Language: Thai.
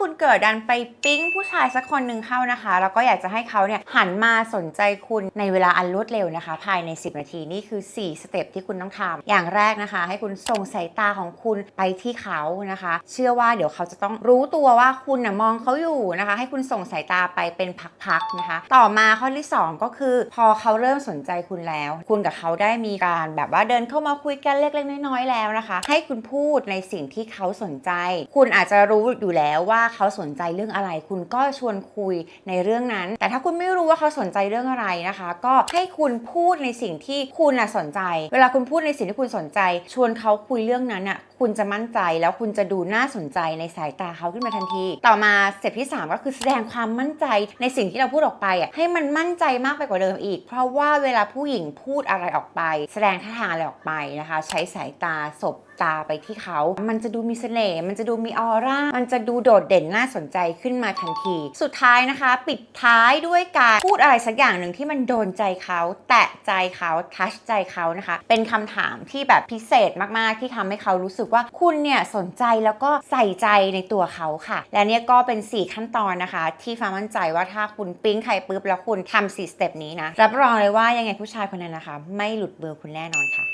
คุณเกิดดันไปปิ๊งผู้ชายสักคนหนึ่งเข้านะคะ แล้วก็อยากจะให้เขาเนี่ยหันมาสนใจคุณในเวลาอันรวดเร็วนะคะ ภายใน 10 นาทีนี่คือ 4 สเต็ปที่คุณต้องทำอย่างแรกนะคะ ให้คุณส่งสายตาของคุณไปที่เขานะคะ เชื่อว่าเดี๋ยวเขาจะต้องรู้ตัวว่าคุณน่ะมองเขาอยู่นะคะ ให้คุณส่งสายตาไปเป็นพักๆนะคะ ต่อมาข้อที่ 2 ก็คือ พอเขาเริ่มสนใจคุณแล้ว คุณกับเขาได้มีการแบบว่าเดินเข้ามาคุยกันเล็กๆน้อยๆแล้วนะคะ ให้คุณพูดในสิ่งที่เขาสนใจ คุณอาจจะรู้อยู่แล้วว่าเขาสนใจเรื่องอะไร คุณก็ชวนคุยในเรื่องนั้น แต่ถ้าคุณไม่รู้ว่าเขาสนใจเรื่องอะไรนะคะ ก็ให้คุณพูดในสิ่งที่คุณน่ะสนใจ เวลาคุณพูดในสิ่งที่คุณสนใจ ชวนเขาคุยเรื่องนั้นอะคุณจะมั่นใจแล้วคุณจะดูน่าสนใจในสายตาเขาขึ้นมาทันที ต่อมาสเต็ปที่ 3 ก็คือแสดงความมั่นใจในสิ่งที่เราพูดออกไปอะให้มันมั่นใจมากไปกว่าเดิมอีก เพราะว่าเวลาผู้หญิงพูดอะไรออกไป แสดงท่าทางอะไรออกไปนะคะ ใช้สายตาสบ ตาไปที่เขา มันจะดูมีเสน่ห์มันจะดูมีออร่า มันจะดูโดดเด่นน่าสนใจขึ้นมาทันที สุดท้ายนะคะ ปิดท้ายด้วยการพูดอะไรสักอย่างหนึ่งที่มันโดนใจเขา แตะใจเขาทัชใจเขานะคะ เป็นคำถามที่แบบพิเศษมากๆ ที่ทำให้เขารู้สึกว่าคุณเนี่ยสนใจแล้วก็ใส่ใจในตัวเขาค่ะ และเนี่ยก็เป็น 4 ขั้นตอนนะคะ ที่ฟ้ามั่นใจว่าถ้าคุณปิ๊งใครปุ๊บแล้วคุณทำ4สเต็ปนี้นะ รับรองเลยว่ายังไงผู้ชายคนนั้นนะคะ ไม่หลุดเบอร์คุณแน่นอนค่ะ